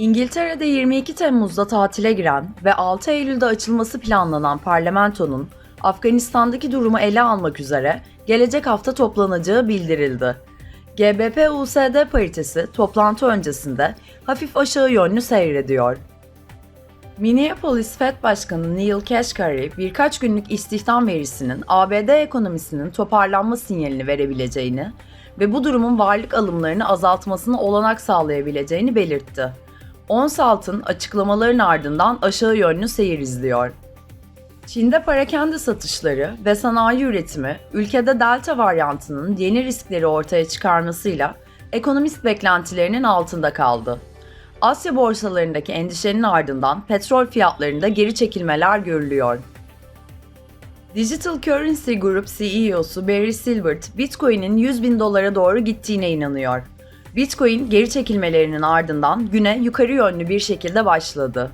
İngiltere'de 22 Temmuz'da tatile giren ve 6 Eylül'de açılması planlanan parlamentonun Afganistan'daki durumu ele almak üzere gelecek hafta toplanacağı bildirildi. GBP-USD paritesi toplantı öncesinde hafif aşağı yönlü seyrediyor. Minneapolis Fed Başkanı Neil Kashkari birkaç günlük istihdam verisinin ABD ekonomisinin toparlanma sinyalini verebileceğini ve bu durumun varlık alımlarını azaltmasına olanak sağlayabileceğini belirtti. Ons altın açıklamaların ardından aşağı yönlü seyir izliyor. Çin'de parakende satışları ve sanayi üretimi ülkede delta varyantının yeni riskleri ortaya çıkarmasıyla ekonomist beklentilerinin altında kaldı. Asya borsalarındaki endişenin ardından petrol fiyatlarında geri çekilmeler görülüyor. Digital Currency Group CEO'su Barry Silbert, Bitcoin'in 100 bin dolara doğru gittiğine inanıyor. Bitcoin geri çekilmelerinin ardından güne yukarı yönlü bir şekilde başladı.